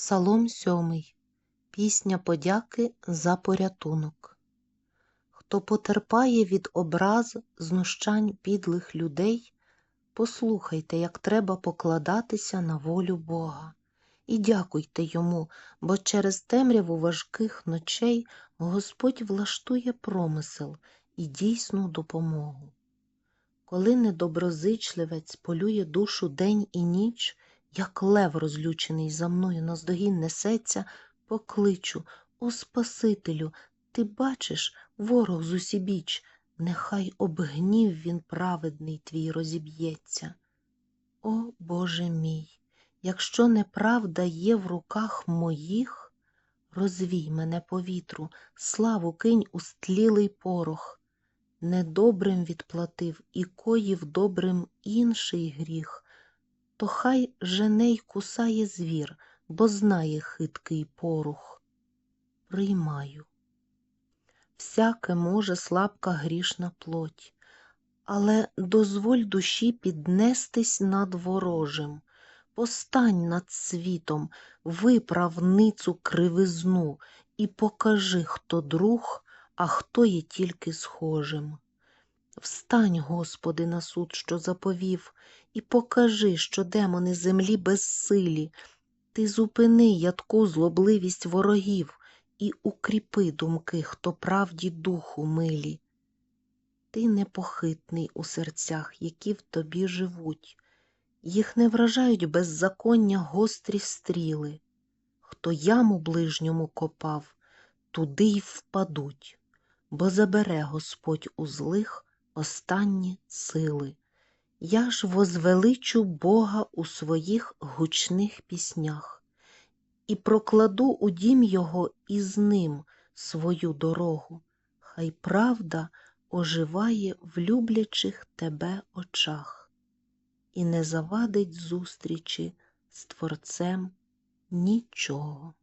Псалом сьомий. Пісня подяки за порятунок. Хто потерпає від образ, знущань підлих людей, послухайте, як треба покладатися на волю Бога. І дякуйте йому, бо через темряву важких ночей Господь влаштує промисел і дійсну допомогу. Коли недоброзичливець полює душу день і ніч, як лев розлючений за мною наздогін несеться, покличу О Спасителю, ти бачиш, ворог зусібіч, нехай об гнів він праведний твій розіб'ється. О Боже мій, якщо неправда є в руках моїх, розвій мене по вітру, славу кинь у стлілий порох. Недобрим відплатив і коїв добрим інший гріх, то хай жене й кусає звір, бо знає хиткий порух. Приймаю. Всяке може слабка грішна плоть, але дозволь душі піднестись над ворожим, постань над світом, виправ ницу кривизну і покажи, хто друг, а хто є тільки схожим. Встань, Господи, на суд, що заповів, і покажи, що демони землі безсилі. Ти зупини ядку злобливість ворогів і укріпи думки, хто правді духу милі. Ти непохитний у серцях, які в тобі живуть, їх не вражають беззаконня гострі стріли. Хто яму ближньому копав, туди й впадуть, бо забере Господь у злих останні сили. Я ж возвеличу Бога у своїх гучних піснях і прокладу у дім Його із ним свою дорогу. Хай правда оживає в люблячих тебе очах, і не завадить зустрічі з Творцем нічого.